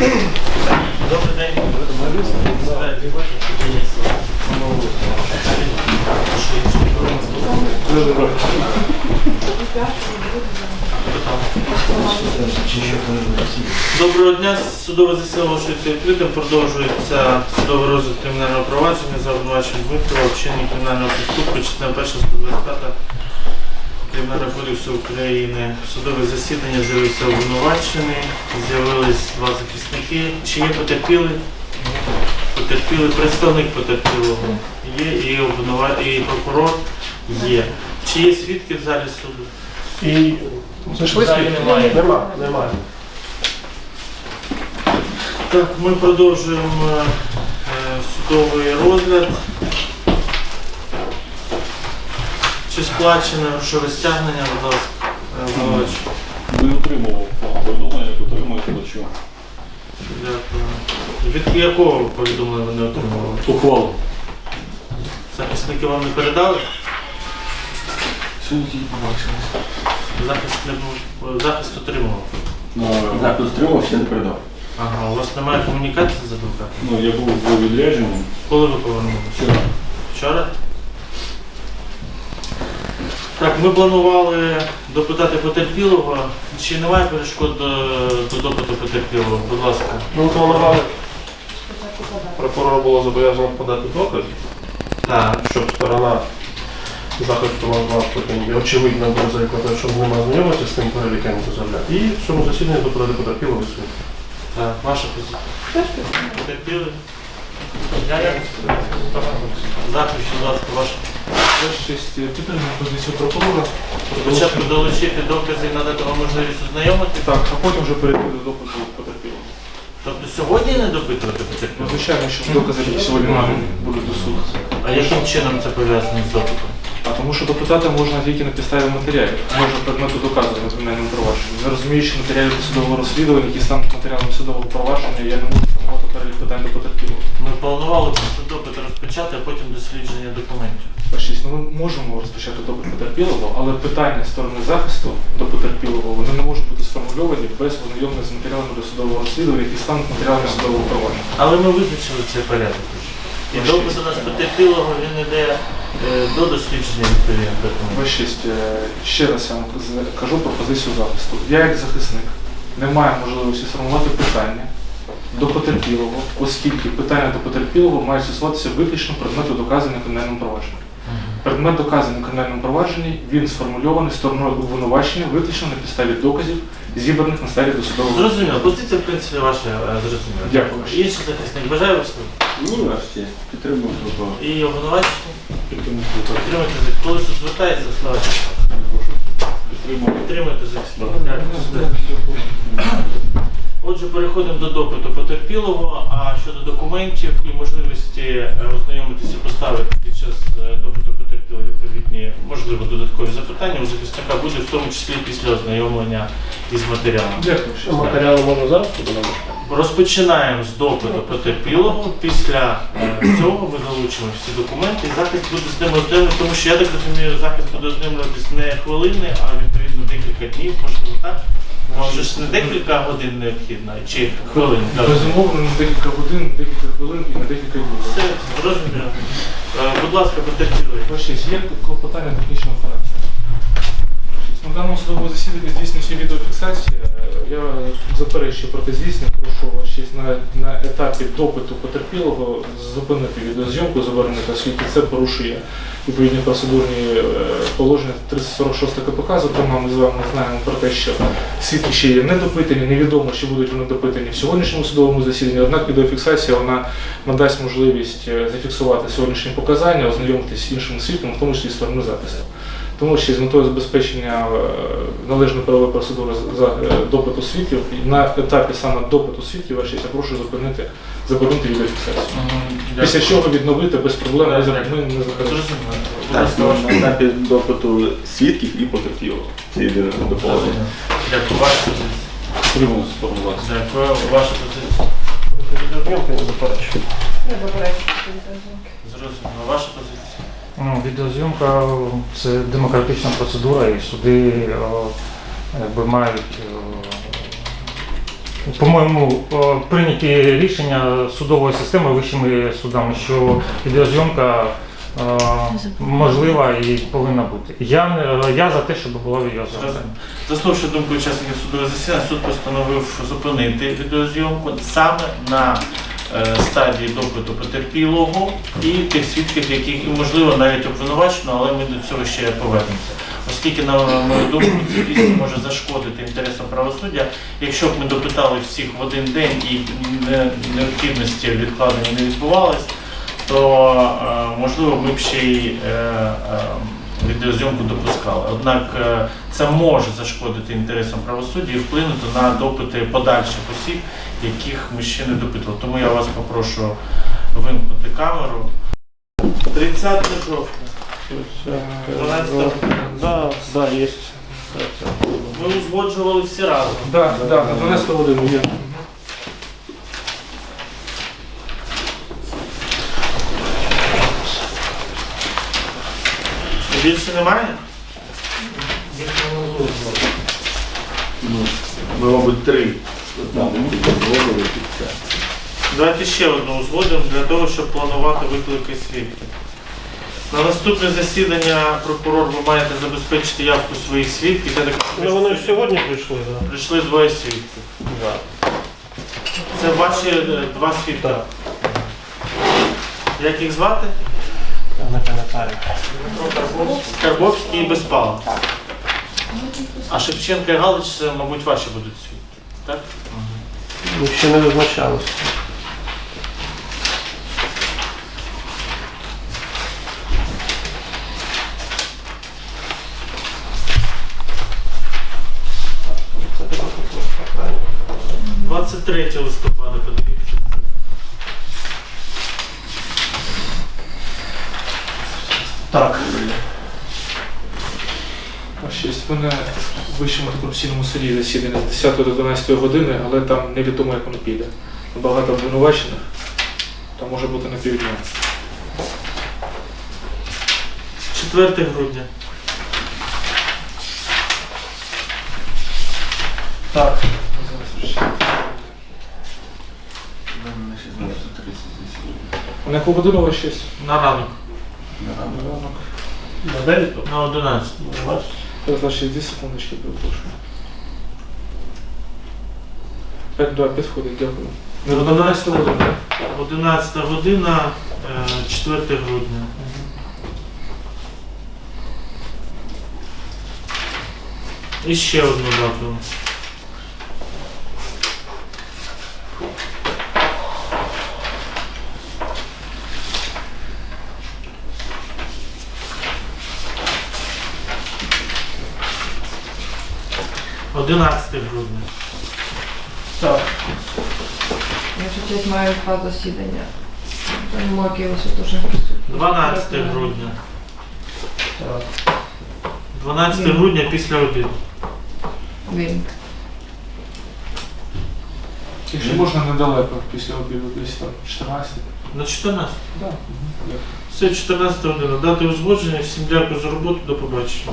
Добрий день. Доброго дня. Судове засідання оголошується відкритим. Продовжується судовий розгляд кримінального провадження за обвинуваченням Дмитрова, вчинення кримінального проступку, частина 1 125 Кримінального кодексу України. Судове засідання з'явився обвинувачений, з'явились два захисники. Чи є потерпіли? Потерпіли, представник потерпілого є, і обвинува... і прокурор є. Чи є свідки в залі суду? І знайшли Далі свідки? немає. Нема, немає. Так, ми продовжуємо е, судовий розгляд. Чи сплачене грошове стягнення, будь ласка, е, Не отримував повідомлення, як отримує плачу. Дякую. Від якого повідомлення ви не отримали? Ухвалу. Захисники вам не передали? Сьогодні тільки побачилися. Захист не був. Захист отримував. Запис отримав, ще не передав. Ага, у вас немає комунікації з адвокатом? Ну, я був у відрядженні. Коли ви повернулися? Вчора. Вчора? Так, ми планували допитати потерпілого. Чи немає перешкод до, до допиту потерпілого? Будь ласка. Ну, планували. Прокурор було зобов'язано подати доказ, Так. щоб сторона захисту могла потім очевидно було закликати, щоб з ними ознайомитися з тим переліком дозволяти. І в цьому засіданні допитати потерпілого суд. Так, ваша позиція. Потерпіли? Я як? Захист, будь ласка, ваша. Шість підтримуємо позицію прокурора. Спочатку долучити докази і надати вам можливість ознайомитися. Так, а потім вже перейти до допиту потерпілого. Тобто сьогодні не допитувати Ну, потерпілого? Звичайно, що докази які сьогодні надані будуть до суду. А яким чином це пов'язано з допитом? А тому що допитати можна тільки на підставі матеріалів, можна предмету доказувати на кримінальному провадженні. Не розуміючи матеріалів судового розслідування, які стануть матеріалами судового провадження, я не можу формувати перелік питань до потерпілого. Ми планували просто допит розпочати, а потім дослідження документів. Першість, ну ми можемо розпочати допит потерпілого, але питання сторони захисту до потерпілого вони не можуть бути сформульовані без ознайомлення з матеріалами до судового розслідування, які стануть матеріалами судового провадження. Але ми визначили цей порядок. І допит у нас потерпілого він йде е, до дослідження. Ваша честь, е, ще раз я вам кажу про позицію захисту. Я як захисник не маю можливості сформувати питання до потерпілого, оскільки питання до потерпілого мають стосуватися виключно предмету доказання кримінальному провадженні. Предмет доказаний в кримінальному провадженні він сформульований стороною обвинувачення виключно на підставі доказів, зібраних на стадії досудового. Зрозуміло, позиція, в принципі, ваша е, зрозуміла. Дякую. Інший захисник бажає висловити? Ні, ваш честь. Підтримую прокурора. І обвинувачення? Підтримуйте, коли суд звертається. Підтримую. Підтримуйте захисника. Дякую. Отже, переходимо до допиту потерпілого. А щодо документів і можливості е, ознайомитися, поставити під час е, допиту потерпілого відповідні, можливо, додаткові запитання у захисника буде в тому числі після ознайомлення із матеріалом. Дякую. Матеріали можна зараз? Розпочинаємо з допиту потерпілого. Після е, цього ми залучимо всі документи і захист буде з ними ознайомлений, тому що я так розумію, захист буде ознайомлюватись не хвилини, а відповідно декілька днів, можливо так. Може ж не декілька годин необхідно, чи хвилин. так. Безумовно, на декілька годин, декілька хвилин і на декілька днів. Все, зрозуміло. Е, Будь ласка, потерпіли. Ваша честь, є клопотання технічного характеру. На даному судовому засіданні здійснюється відеофіксація. Я заперечую проти здійснення, прошу вас честь на, на етапі допиту потерпілого зупинити відеозйомку, заборонити, оскільки це порушує відповідні процедурні е, положення 346 КПК. Зокрема, ми з вами знаємо про те, що свідки ще є недопитані, невідомо, чи будуть вони допитані в сьогоднішньому судовому засіданні. Однак відеофіксація вона надасть можливість е, зафіксувати сьогоднішні показання, ознайомитися з іншими свідками, в тому числі з сторони захисту. Тому що з метою забезпечення е, належної правової процедури за е, допиту свідків на етапі саме допиту свідків ваші я прошу зупинити заборонити відеофіксацію. Після чого відновити без проблем ми не Так, на етапі допиту свідків і потерпілого. Це єдине доповнення. Зрозуміло. Дякую, ваша позиція. Сформувати. Дякую, ваша позиція. Не заперечую. Зрозуміло, ваша позиція. Ну, Відеозйомка це демократична процедура, і суди якби мають по-моєму, прийняті рішення судової системи вищими судами, що відеозйомка можлива і повинна бути. Я, я за те, щоб була відеозйомка. Заслухавши думку учасників судового засідання, суд постановив зупинити відеозйомку саме на стадії допиту потерпілого і тих свідків, яких і можливо навіть обвинувачено, але ми до цього ще повернемося. Оскільки, на мою думку, це дійсно може зашкодити інтересам правосуддя, якщо б ми допитали всіх в один день і необхідності відкладення не відбувалось, то е, можливо ми б ще й е, е, відеозйомку допускали. Однак е, це може зашкодити інтересам правосуддя і вплинути на допити подальших осіб, яких ми ще не допитали. Тому я вас попрошу вимкнути камеру. 30 жовтня. 12 Да, да, є. Ми узгоджували всі разом. Да, да, на 12 годину є. Більше немає? Ми, мабуть, три. Давайте ще одну узгодимо для того, щоб планувати виклики свідків. На наступне засідання прокурор ви маєте забезпечити явку своїх свідків. Я так Ну вони ж сьогодні прийшли, да. прийшли двоє свідків. Це ваші е, два свідки. Так. Як їх звати? Не пам'ятаю. Карбовський і Так. А Шевченка і Галич, це, мабуть, ваші будуть свідки. Так? Ще не визначалося. Так. А ще в мене в Вищому антикорупційному суді засідання з 10 до 12 години, але там невідомо, як воно піде. Багато обвинувачених, там може бути на півдня. 4 грудня. Так. На яку годину у вас щось? На ранок. На ранок. На 9 На 11. Це значить 2 секундочки перепрошую. Так, да, підходить, дякую. Не до 12 години, так? 11 година, е, 4 грудня. І ще одну дату. Одинадцяте грудня. Так. Якщо честь маю два засідання. Там дуже 12 грудня. Так. 12 грудня після обіду. Він. Якщо можна недалеко після обіду, десь там 14. На 14. Так. Все, 14 година. Дати узгодження. Всім дякую за роботу. До побачення.